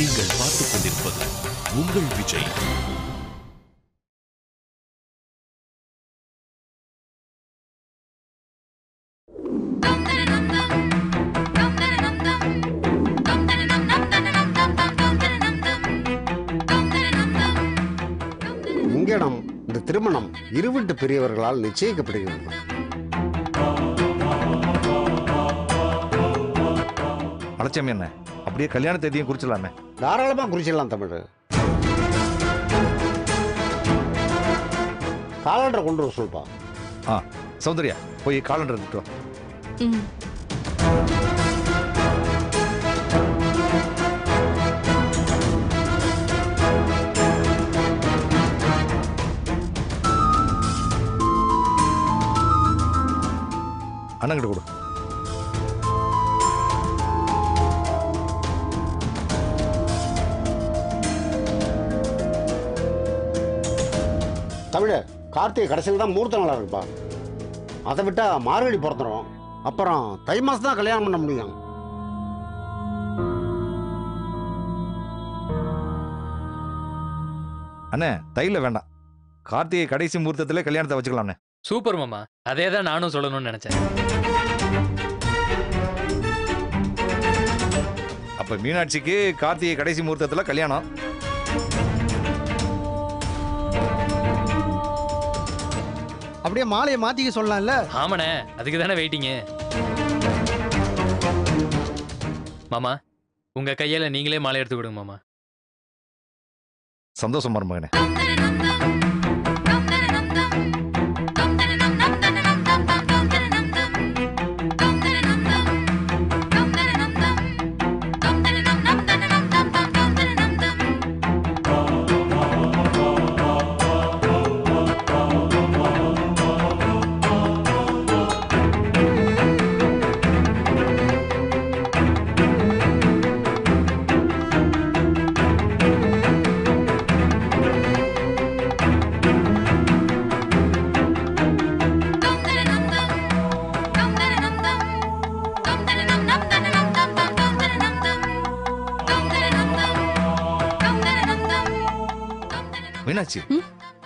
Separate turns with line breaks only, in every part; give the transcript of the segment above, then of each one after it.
நீங்கள் பார்த்துக் கொண்டிருப்பது உங்கள் விஜய்.
இங்கனம் இந்த திருமணம் இருவீட்டு பெரியவர்களால் நிச்சயிக்கப்படுகிறது.
அலட்சியம் என்ன? அப்படியே கல்யாண தேதியும் குறிச்சிடலாமே.
தாராளமா குறிச்சிடலாம் தமிழ். காலண்டரை கொண்டு வர சொல்பா
ஆ சௌந்தர்யா போய் காலண்டர் எடுத்துட்டு வா.
ம்.
அண்ணங்கிட்ட கொடு.
கார்த்திகை கடைசியில் தான் மூர்த்த நாளா இருக்குப்பா அதை விட்டா மார்கழி பிறந்துடும் அப்புறம் தை மாசம் தான் கல்யாணம் பண்ண முடியும்.
அண்ணே தையில வேண்டாம். கார்த்திகை கடைசி முகூர்த்தத்திலே கல்யாணத்தை வச்சுக்கலாம்ண்ணே.
சூப்பர் மாமா. அதே தான் நானும் சொல்லணும்னு நினைச்சேன்.
அப்ப மீனாட்சிக்கு கார்த்திகை கடைசி முகூர்த்தத்துல கல்யாணம்.
அப்படியே மாலையை மாத்திக்க சொல்லலாம்ல?
ஆமாண்ணே அதுக்கு தானே வெயிட்டிங்கு மாமா உங்க கையால நீங்களே மாலை எடுத்து கொடுங்க மாமா.
சந்தோஷம் மருமகனே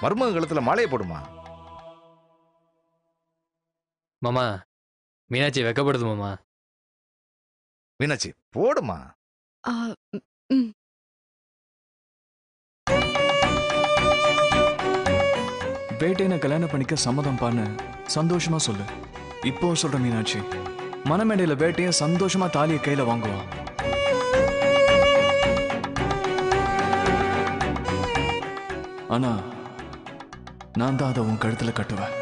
மருமக கழுத்துல மாலையை போடுமா?
மாமா மீனாட்சி வெக்கப்படுது மாமா.
மீனாட்சி போடுமா?
வேட்டையனை கல்யாணம் பண்ணிக்க சம்மதம் பண்ணு சந்தோஷமா சொல்லு. இப்போ சொல்ற மீனாட்சி. மனமேடையில வேட்டையன் சந்தோஷமா தாலியை கையில வாங்குவான் ஆனா நான் தான் அதை உன் கழுத்துல கட்டுவேன்.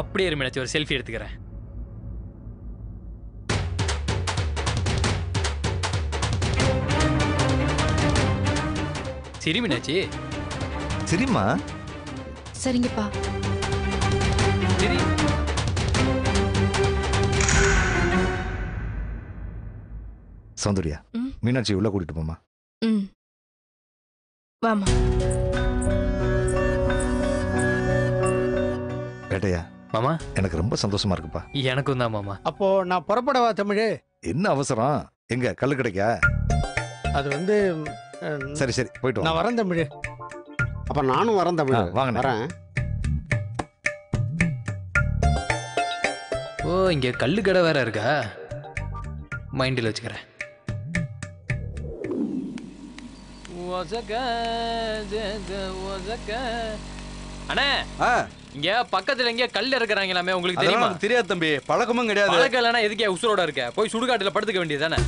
அப்படியே இரு மீனாட்சி ஒரு செல்ஃபி எடுத்துக்கிறேன். சரி மீனாட்சி.
சரிம்மா?
சரிங்கப்பா.
சரி
சௌந்தர்யா. மீனாட்சி உள்ள கூட்டிட்டு போமா
ம். வாமா
வேட்டையா
மாமா.
எனக்கு ரொம்ப சந்தோஷமா இருக்குப்பா.
எனக்கும் தான் மாமா.
அப்போ நான் புறப்படவா தமிழ்?
என்ன அவசரம்? எங்க கல்லு கிடைக்கா?
அது வந்து
சரி சரி போயிட்டு
நான் வரேன் தமிழ்.
அப்ப நானும் வரேன் தமிழ்.
ஆ, வாங்கண்ணே.
வரேன்.
ஓ இங்க கல்லு கடை வேற இருக்கா? மைண்டில் வச்சுக்கிறேன். அண்ணே இங்க பக்கத்துல எங்கேயா கல் இருக்கிறாங்களாமே உங்களுக்கு தெரியுமா?
தெரியாது தம்பி. பழக்கமும் கிடையாது.
பழக்கம் இல்லைன்னா எதுக்கே உசுரோட இருக்க? போய் சுடுகாட்டுல படுத்துக்க வேண்டியதானே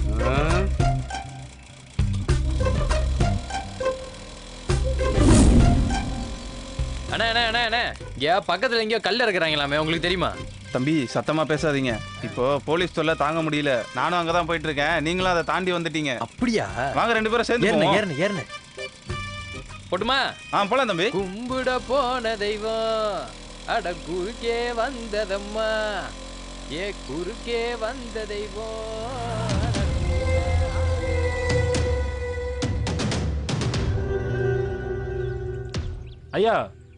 அண்ணா அண்ணா அண்ணா அண்ணா. இங்கே பக்கத்தில் எங்கேயோ கல் இருக்கிறாங்களாமே உங்களுக்கு தெரியுமா?
தம்பி சத்தமாக பேசாதீங்க. இப்போ போலீஸ் தொல்லை தாங்க முடியல. நானும் அங்கே தான் நீங்களும் அதை தாண்டி வந்துட்டீங்க.
அப்படியா?
வாங்க ரெண்டு பேரும் சேர்ந்து ஏறணும்
ஏறணும் ஏறணும்
போட்டுமா?
ஆ போலாம் தம்பி.
கும்பிட போன தெய்வம் அட குறுக்கே வந்ததம்மா. ஏ குறுக்கே வந்த
ஐயா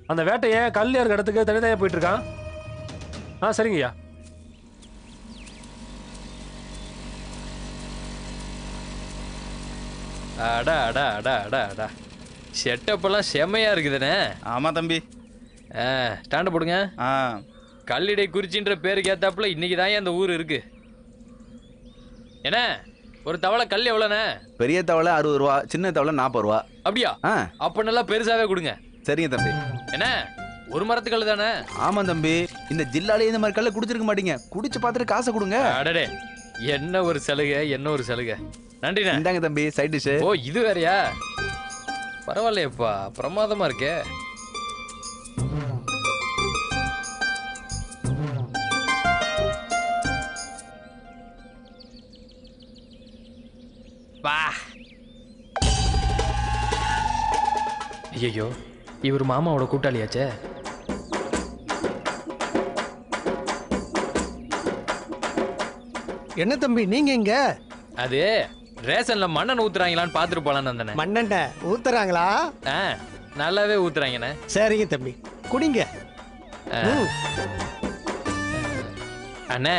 அந்த வேட்டையை கல் ஏறுற இடத்துக்கு தனித்தனியாக போயிட்டு இருக்கான் ஆ சரிங்கய்யா.
அடா அடா அடா அடா அடா. செட்டப்பெல்லாம் செம்மையா இருக்குதுண்ணே
ஆமா தம்பி.
ஆ ஸ்டாண்டு போடுங்க.
ஆ.
கல்லிடை குறிச்சின்ற பேருக்கு ஏத்தாப்புல இன்னைக்கு தான் அந்த ஊர் இருக்கு. என்ன? ஒரு தவளை கல் எவ்வளோண்ணே?
பெரிய தவளை அறுபது ரூபா சின்ன தவளை நாற்பது ரூபா.
அப்படியா?
ஆ.
அப்ப நல்லா பெருசாவே கொடுங்க.
சரிங்க தம்பி.
என்ன? ஒரு மரத்து கல் தானே?
ஆமா தம்பி. இந்த ஜில்லாலே இந்த மாதிரி கல்ல குடிச்சிருக்க மாட்டீங்க. குடிச்சு பார்த்துட்டு காசை கொடுங்க.
அடடே. என்ன ஒரு சலுகை என்ன ஒரு சலுகை. நன்றிண்ணே.
இந்தாங்க தம்பி சைட் டிஷ்
ஓ இது வேறயா? பரவாயில்லையப்பா பிரமாதமா இருக்கே. வா. ஐயோ இவர் மாமாவோட கூட்டாளியாச்சே?
என்ன தம்பி நீங்க இங்க?
அது ரேஷன்ல மண்ணெண்ணெய் ஊத்துறாங்களான்னு பார்த்துட்டு போலான்னு வந்தேனே.
மண்ணெண்ண ஊத்துறாங்களா?
ஆ நல்லாவே ஊத்துறாங்கண்ணே.
சரிங்க தம்பி குடிங்க.
அண்ணே.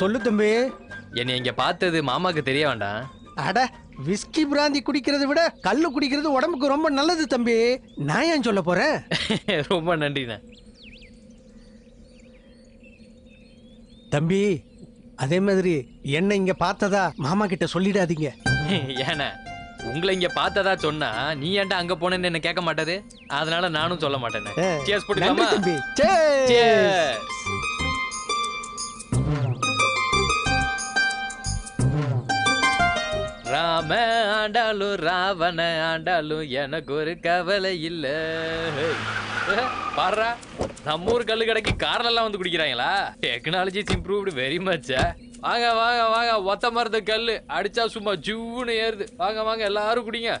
சொல்லு தம்பி.
என்னை இங்க பார்த்தது மாமாக்கு தெரிய வேண்டாம்.
அட விஸ்கி பிராந்தி குடிக்கிறதை விட கல்லு குடிக்கிறது உடம்புக்கு ரொம்ப நல்லது தம்பி. நான் ஏன் சொல்ல போறேன்?
ரொம்ப நன்றிண்ணே.
தம்பி அதே மாதிரி என்ன இங்க பார்த்ததா மாமா கிட்ட சொல்லிடாதீங்க.
ஏண்ணே உங்களை இங்க பார்த்ததா சொன்னா நீ ஏன்டா அங்க போனேன்னு என்ன கேட்க மாட்டது? அதனால நானும் சொல்ல மாட்டேனே சேஸ் போட்டுக்கலாமா?
தம்பி.
ஆண்டாலும் ராவண ஆண்டாலும் எனக்கு ஒரு கவலை இல்ல. பாடுறா நம்ம ஊர் கல்லு கடைக்கு கார்ல எல்லாம் வந்து குடிக்கிறாங்களா? டெக்னாலஜி இம்ப்ரூவ்டு வெரி மச் வாங்க வாங்க வாங்க. ஒத்த மரத்து கல் அடிச்சா சும்மா ஜூன்னு ஏறுது. வாங்க வாங்க. எல்லாரும் குடிங்க.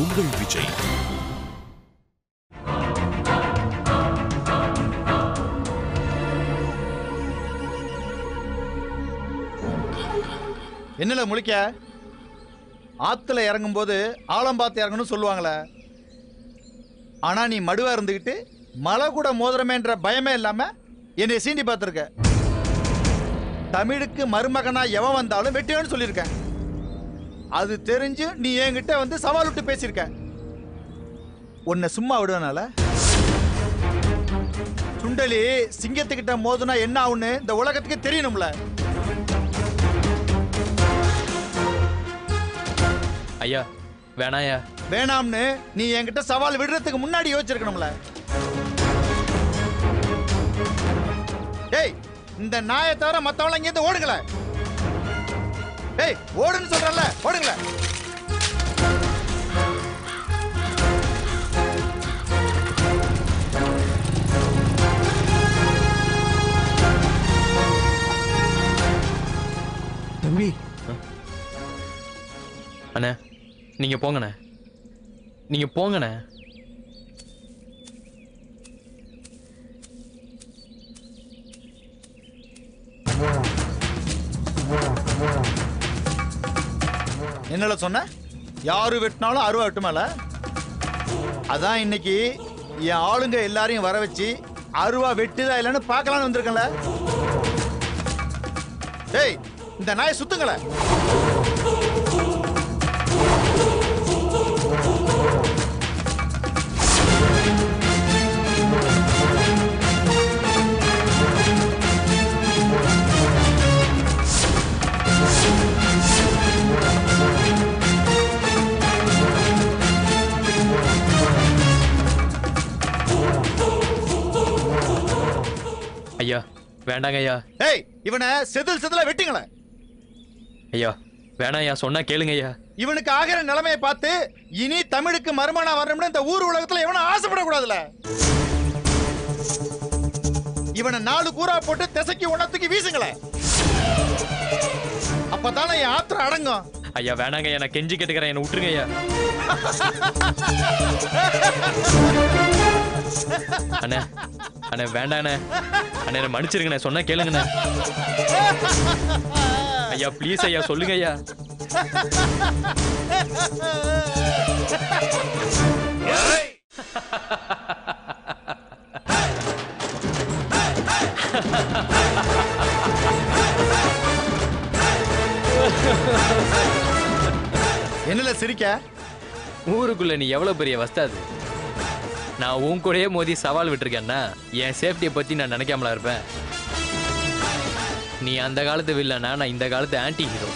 உங்கள் விஜய்.
என்னல முழிக்க? ஆத்துல இறங்கும்போது ஆழம் பார்த்து இறங்கணும்னு சொல்லுவாங்களே. ஆனா நீ மடுவா இருந்துக்கிட்டு மலை கூட மோதிரமேன்ற பயமே இல்லாம என்னை சீண்டி பார்த்துருக்க. தமிழுக்கு மருமகனா எவன் வந்தாலும் வெட்டுவேன்னு சொல்லியிருக்கேன். அது தெரிஞ்சு நீ என்கிட்ட வந்து சவால் விட்டு பேசியிருக்க. உன்னை சும்மா விடுவனால சுண்டலி சிங்கத்துக்கிட்ட மோதுனா என்ன ஆகுன்னு இந்த உலகத்துக்கு தெரியணும்ல.
ஐயா வேணாயா?
வேணாம்னு நீ என்கிட்ட சவால் விடுறதுக்கு முன்னாடி யோசிச்சிருக்கணும்ல. டேய் இந்த நாயை தவிர மத்தவங்க இங்கேருந்து ஓடுங்கள. டேய் ஓடுன்னு சொல்றல ஓடுங்கள
தம்பி.
அண்ணே நீங்க போங்கண்ணே. நீங்க போங்கண்ணே.
என்னல சொன்ன? யாரு வெட்டினாலும் அருவா வெட்டுமால அதான் இன்னைக்கு என் ஆளுங்க எல்லாரையும் வர வச்சு அருவா வெட்டுதா இல்லைன்னு பார்க்கலான்னு வந்திருக்கல டேய் இந்த நாயை சுத்துங்களேன்.
வேண்டாங்க ஐயா.
ஏய் இவனை செதில் செதில வெட்டுங்களேன்
ஐயா வேணாம் ஐயா சொன்னா கேளுங்க ஐயா.
இவனுக்கு ஆகிற நிலைமையை பார்த்து இனி தமிழுக்கு மறுமணம் வரணும்னு இந்த ஊர் உலகத்துல எவனும் ஆசைப்படக்கூடாதுல இவனை நாலு கூறா போட்டு திசைக்கு உணத்துக்கு வீசுங்களேன் அப்பதானே என் ஆத்திரம் அடங்கும்.
ஐயா வேணாங்க ஐயா நான் கெஞ்சி கேட்டுக்கிறேன் என்ன விட்டுருங்க ஐயா. அண்ணே அண்ணே வேண்டாம் அண்ணே மன்னிச்சிருங்கண்ணே. சொன்னா கேளுங்கண்ணே. ஐயா ப்ளீஸ் ஐயா சொல்லுங்க ஐயா.
என்னல சிரிக்க?
ஊருக்குள்ள நீ எவ்வளவு பெரிய வஸ்தாது நான் உன் கூடயே மோதி சவால் விட்டுருக்கேன்னா என் சேஃப்டியை பத்தி நான் நினைக்காமலா இருப்பேன். நீ அந்த காலத்து வில்லனா நான் இந்த காலத்து ஆன்டி ஹீரோ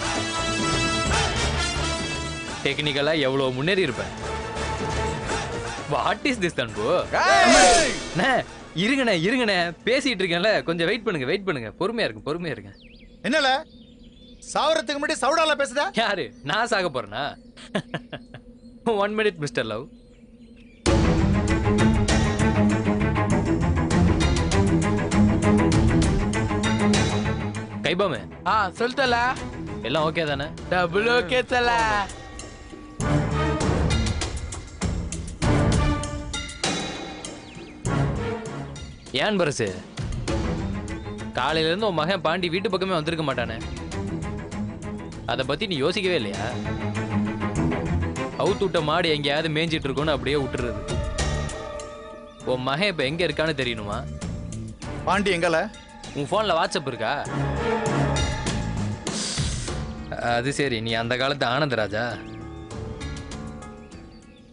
டெக்னிக்கலா எவ்வளவு முன்னேறி இருப்பேன். வாட் இஸ் திஸ் தன்பு இருங்கண்ணே இருங்கண்ணே. பேசிட்டு இருக்கேன்ல. கொஞ்சம் வெயிட் பண்ணுங்க வெயிட் பண்ணுங்க. பொறுமையா இருங்க பொறுமையா இருங்க.
என்னல? சாவரத்துக்கு முன்னாடி சவுடால பேசுத?
யாரு? நான் சாக போறேனா? ஒன் மினிட் மிஸ்டர் லவ் கைபாமே
ஆ சொல்லிட்டல
எல்லாம் ஓகே தானே?
டபுள் ஓகே தல
ஏன் பரசு? காலையில இருந்து உன் மகன் பாண்டி வீட்டு பக்கமே வந்திருக்க மாட்டானே. அதை பத்தி நீ யோசிக்கவே இல்லையா? அவுத்து விட்ட மாடு எங்கேயாவது மேய்ஞ்சிட்டு இருக்கோன்னு அப்படியே விட்டுறது. உன் மகன் இப்ப எங்க இருக்கான்னு தெரியணுமா?
பாண்டி எங்கல?
உன் போன்ல வாட்ஸ்அப் இருக்கா? அது சரி நீ அந்த காலத்து ஆனந்தராஜா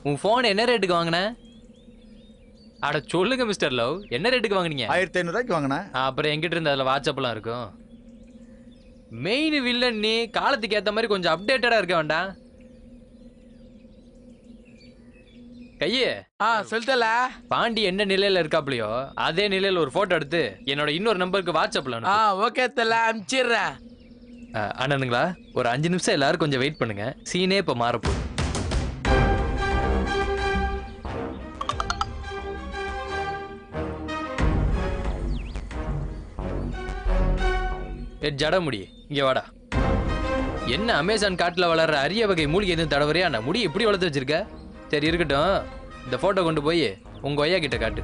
உன் போன் என்ன ரேட்டுக்கு வாங்கின? அட சொல்லுங்க மிஸ்டர் லவ். என்ன ரேட்டுக்கு வாங்குனீங்க?
ஆயிரத்தி ஐநூறு ரூபாய்க்கு வாங்கினேன்
அப்புறம் எங்கிட்ட இருந்து அதில் வாட்ஸ்அப்லாம் இருக்கும்? மெயின் வில்லன் நீ காலத்துக்கு ஏத்த மாதிரி கொஞ்சம் அப்டேட்டடா இருக்க வேண்டாம். கையே.
ஆ சொல்லிட்டல
பாண்டி என்ன நிலையில இருக்காப்லையோ அதே நிலையில ஒரு போட்டோ எடுத்து என்னோட இன்னொரு நம்பருக்கு வாட்ஸ்அப்ல
ஆ ஓகே தல அனுப்பிச்சிடுறேன்.
அண்ணனுங்களா ஒரு அஞ்சு நிமிஷம் எல்லாரும் கொஞ்சம் வெயிட் பண்ணுங்க. சீனே இப்ப மாறப்போகுது. ஜட முடி இங்க வாடா. என்ன அமேசான் காட்டில் வளர்ற அரிய வகை மூலிகை எதுவும் தடவரையா நான் முடி இப்படி வளர்த்து வச்சிருக்க? சரி இருக்கட்டும். இந்த போட்டோ கொண்டு போய் உங்க ஒய்யா கிட்ட காட்டு.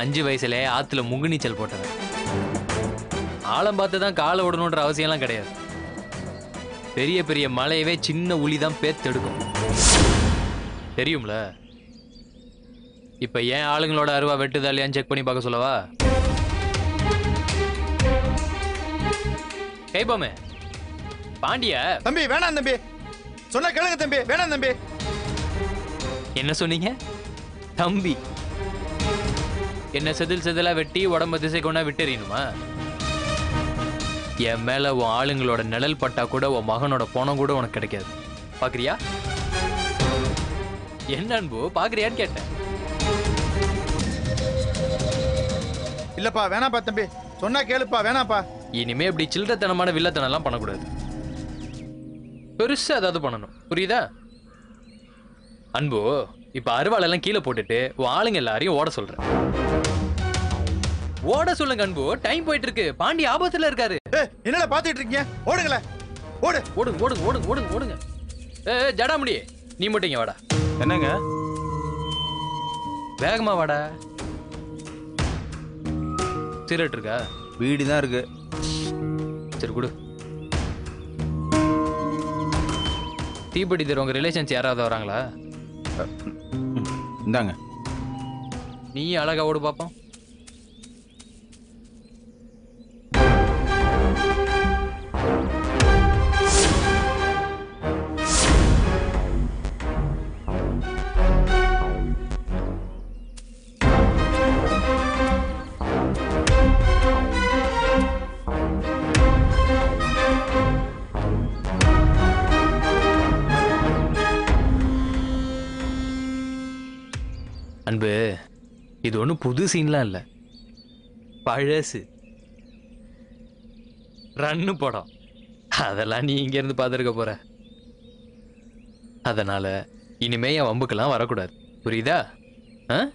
அஞ்சு வயசுல ஆத்துல முங்கு நீச்சல் போட்டவன். ஆழம் பார்த்து தான் காலை விடணுன்ற அவசியம்லாம் கிடையாது. பெரிய பெரிய மலையவே சின்ன உளி தான் பேத்தெடுக்கும் தெரியும்ல? இப்ப ஏன் ஆளுங்களோட அருவா வெட்டுதா இல்லையான்னு செக் பண்ணி பார்க்க சொல்லவா? கைபாமே பாண்டிய.
தம்பி வேணாம் தம்பி. சொன்ன கேளுங்க தம்பி வேணாம் தம்பி.
என்ன சொன்னீங்க? தம்பி. என்ன செதில் செதிலா வெட்டி உடம்ப திசை கொண்டா விட்டெறியணுமா என் மேல உன் ஆளுங்களோட நிழல் பட்டா கூட உன் மகனோட பணம் கூட உனக்கு கிடைக்காது. பாக்குறியா? என்ன அன்பு? பாக்குறியான்னு கேட்டேன்.
இல்லப்பா வேணாப்பா தம்பி. சொன்னா கேளுப்பா வேணாப்பா
இனிமே இப்படி சில்லறத்தனமான வில்லத்தனம் எல்லாம் பண்ணக்கூடாது. பெருசா ஏதாவது பண்ணணும். புரியுதா? அன்பு இப்ப அருவாளெல்லாம் கீழே போட்டுட்டு உன் ஆளுங்க எல்லாரையும் ஓட சொல்றேன். ஓட சொல்லுங்க அன்பு. டைம் போயிட்டு இருக்கு பாண்டி ஆபத்துல இருக்காரு.
என்னடா பாத்துட்டு இருக்கீங்க? ஓடுங்களே. ஓடு.
ஓடுங்க ஓடுங்க ஓடுங்க ஓடுங்க ஓடுங்க. ஏ ஜடாமுடி நீ மட்டும் இங்க வாடா.
என்னங்க?
வேகமா வாடா. சிரட் இருக்கா?
வீடு தான் இருக்கு.
சரி கொடு. தீப்பெட்டி தருவங்க ரிலேஷன்ஸ் யாராவது வராங்களா?
இந்தாங்க.
நீ அழகா ஓடு பாப்போம். அன்பு இது ஒன்றும் புது சீன்லாம் இல்லை. பழசு. ரன்னு படம். அதெல்லாம் நீ இங்கேருந்து பார்த்துருக்க போற. அதனால் இனிமே என் வம்புக்கெல்லாம் வரக்கூடாது. புரியுதா? ஆ?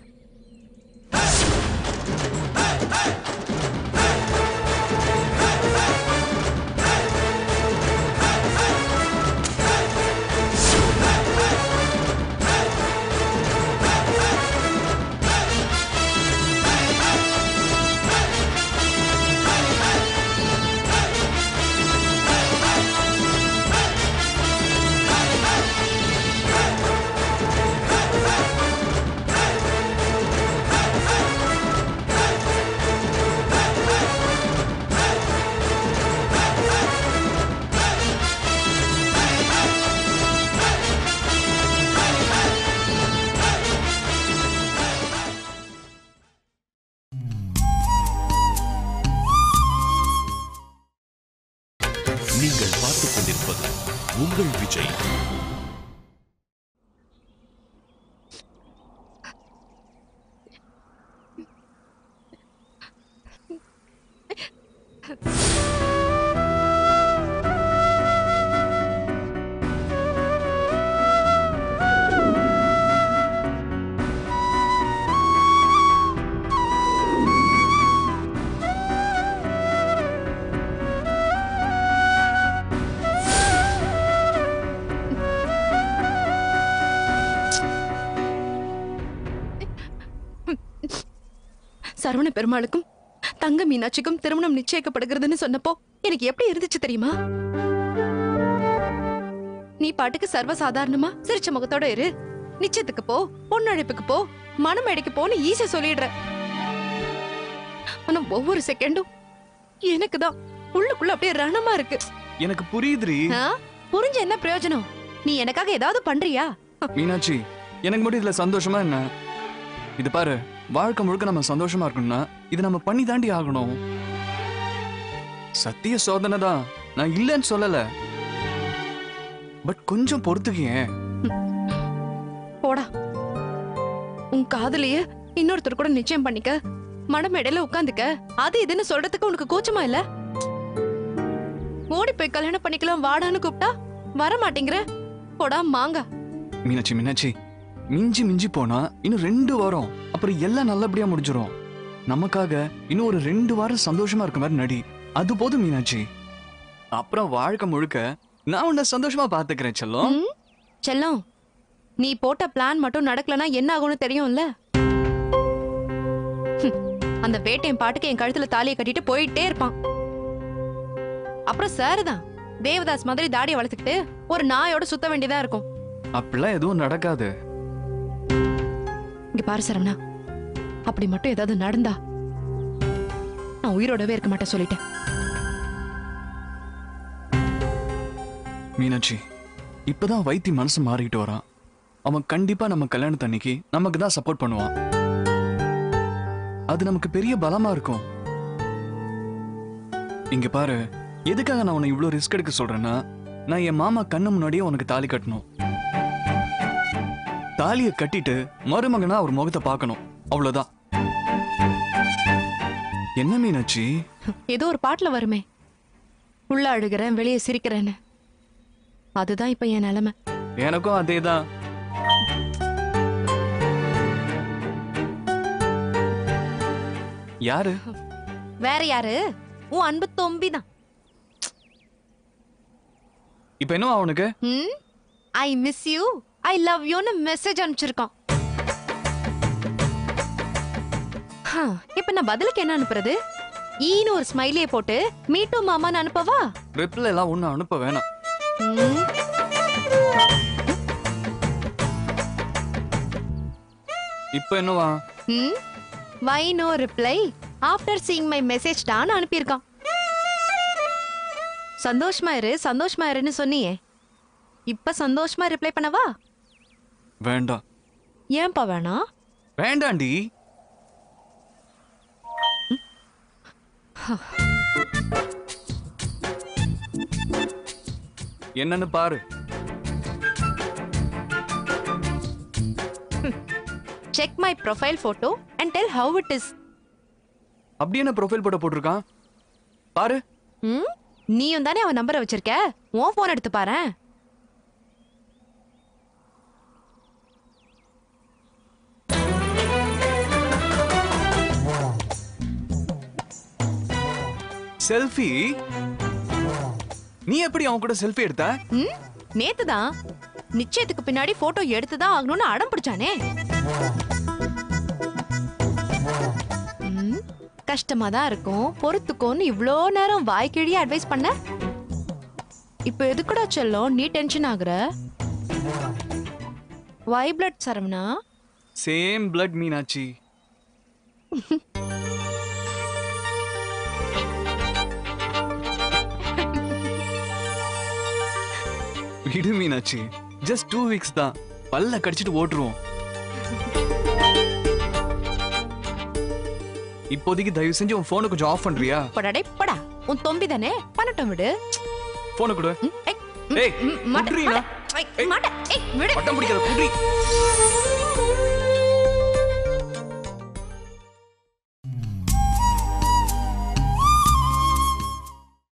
சரவண பெருமாளுக்கும் தங்க மீனாட்சிக்கும் திருமணம் நிச்சயிக்கப்படுகிறதுன்னு சொன்னப்போ எனக்கு எப்படி இருந்துச்சு தெரியுமா? நீ பாட்டுக்கு சர்வ சாதாரணமா சிரிச்ச முகத்தோட இரு. நிச்சயத்துக்கு போ பொண்ணழைப்புக்கு போ மணமேடைக்கு போன்னு ஈஸியா சொல்லிடுற. ஆனா ஒவ்வொரு செகண்டும் எனக்கு தான் உள்ளுக்குள்ள அப்படியே ரணமா இருக்கு.
எனக்கு புரியுதுரி?
புரிஞ்ச என்ன பிரயோஜனம்? நீ எனக்காக ஏதாவது பண்றியா?
மீனாட்சி எனக்கு மட்டும் இதுல சந்தோஷமா என்ன? இது பாரு. வாழ்க்கை முழுக்க நம்ம சந்தோஷமா இருக்கணும்னா இது நம்ம பண்ணி தாண்டி ஆகணும். சத்திய சோதனை தான். நான் இல்லைன்னு சொல்லல. பட் கொஞ்சம் பொறுத்துக்கேன்
போடா. உன் காதலிய இன்னொருத்தர் கூட நிச்சயம் பண்ணிக்க. மடமேடையில உட்காந்துக்க. அது இதுன்னு சொல்றதுக்கு உனக்கு கூச்சமா இல்ல? ஓடி போய் கல்யாணம் பண்ணிக்கலாம் வாடான்னு கூப்பிட்டா? வர மாட்டேங்கிற போடா மாங்க.
மீனாட்சி மீனாட்சி. மிஞ்சி மிஞ்சி போனா இன்னும் ரெண்டு வாரம் அப்புறம் எல்லாம் நல்லபடியா முடிஞ்சிரும். நமக்காக இன்னும் ஒரு ரெண்டு வாரம் சந்தோஷமா இருக்க மாதிரி நடி. அது போதும் மீனாட்சி. அப்புறம் வாழ்க்கை முழுக்க நான் உன்னை சந்தோஷமா பாத்துக்கிறேன் செல்லம்?
செல்லம் நீ போட்ட பிளான் மட்டும் நடக்கலனா என்ன ஆகும்னு தெரியும்ல? அந்த வேட்டையன் பாட்டுக்கு என் கழுத்துல தாலியை கட்டிட்டு போயிட்டே இருப்பான். அப்புறம் சார் தான் தேவதாஸ் மாதிரி தாடியை வளர்த்துக்கிட்டு ஒரு நாயோட சுத்த வேண்டியதா இருக்கும்.
அப்படிலாம் எதுவும் நடக்காது.
இங்க பாரு சரவணா. அப்படி மட்டும் ஏதாவது நடந்தா நான் உயிரோடவே இருக்க மாட்டேன் சொல்லிட்டேன்.
மீனாட்சி இப்பதான் வைத்தி மனசு மாறிட்டு வரான் அவன் கண்டிப்பா நம்ம கல்யாணத்தன்னைக்கு நமக்கு தான் சப்போர்ட் பண்ணுவான். அது நமக்கு பெரிய பலமா இருக்கும். இங்க பாரு எதுக்காக நான் உன்னை இவ்வளவு ரிஸ்க் எடுக்க சொல்றேன்னா நான் என் மாமா கண்ணு முன்னாடியே உனக்கு தாலி கட்டணும். தாலியை கட்டிட்டு மருமகனா அவர் முகத்தை பார்க்கணும். அவ்வளவுதான். என்ன மீனாட்சி?
ஏதோ ஒரு பாட்டுல வருமே. உள்ள அழுகிறேன் வெளியே சிரிக்கிறேன்னு. அதுதான் இப்ப என் நிலைமை.
எனக்கும் அதேதான். யாரு?
வேற யாரு? உன் அன்பு தொம்பி தான்
இப்ப என்னவா அவனுக்கு?
I miss you I love யூன்னு மெசேஜ் அனுப்பிச்சிருக்கான். இப்ப நான் பதிலுக்கு என்ன அனுப்புறது? ஈன்னு ஒரு ஸ்மைலியை போட்டு மீட்டு மாமான்னு அனுப்பவா?
ரிப்ளை எல்லாம் ஒண்ணு அனுப்ப வேணாம். இப்ப என்னவா?
ம். Why no reply after seeing my message தான் அனுப்பியிருக்கான். சந்தோஷமா இரு சந்தோஷமா இருன்னு சொன்னியே. இப்ப சந்தோஷமா ரிப்ளை பண்ணவா?
வேண்டாம்
ஏன்பா வேணாம்
வேண்டாண்டி. என்னன்னு பாரு.
Check my profile photo and tell how it is
அப்படி என்ன ப்ரொஃபைல் போட்டோ போட்டிருக்கான்? பாரு.
ம் நீயும் தானே அவன் நம்பரை வச்சிருக்க? உன் போன் எடுத்து பாரேன்.
செல்ஃபி? நீ எப்படி அவன் கூட செல்ஃபி எடுத்த?
ம் நேத்து தான் நிச்சயத்துக்கு பின்னாடி போட்டோ எடுத்து தான் ஆகணும்னு அடம் பிடிச்சானே. கஷ்டமா தான் இருக்கும். பொறுத்துக்கோன்னு இவ்ளோ நேரம் வாய்க்கிழியே அட்வைஸ் பண்ண? இப்போ எதுக்குடா செல்லம்? நீ டென்ஷன் ஆகுற? Why blood Saravana?
Same blood Meenakshi. விடு மீனாட்சி. ஜஸ்ட் டூ வீக்ஸ் தான். பல்ல கடிச்சிட்டு ஓட்டுருவோம். இப்போதைக்கு தயவு செஞ்சு உன் போனை கொஞ்சம் ஆஃப் பண்றியா?
படாடே படா. உன் தொம்பி தானே? பண்ணட்டும் விடு.
போனை கொடு.
ஏய், ம்,
ஏய்,
ம், மாட்ட-
குட்ரீனா?
மாட்ட- ஏய், மாட்ட. ஏய், விடு.
பட்டம் பிடிக்காத குடி